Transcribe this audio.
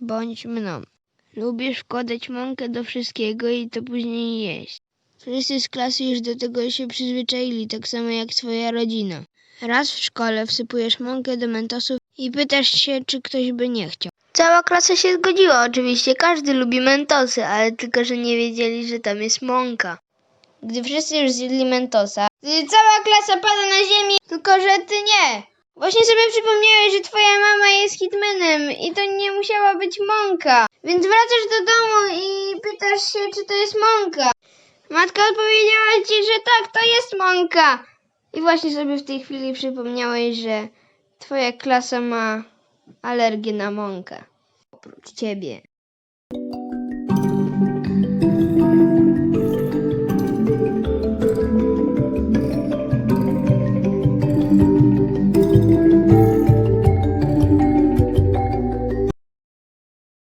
Bądź mną. Lubisz wkładać mąkę do wszystkiego i to później jeść. Wszyscy z klasy już do tego się przyzwyczaili, tak samo jak twoja rodzina. Raz w szkole wsypujesz mąkę do mentosów i pytasz się, czy ktoś by nie chciał. Cała klasa się zgodziła, oczywiście każdy lubi mentosy, ale tylko, że nie wiedzieli, że tam jest mąka. Gdy wszyscy już zjedli mentosa, cała klasa pada na ziemię, tylko że ty nie. Właśnie sobie przypomniałeś, że twoja mama jest hitmanem i to nie musiała być mąka. Więc wracasz do domu i pytasz się, czy to jest mąka. Matka odpowiedziała ci, że tak, to jest mąka. I właśnie sobie w tej chwili przypomniałeś, że twoja klasa ma alergię na mąkę. Oprócz ciebie.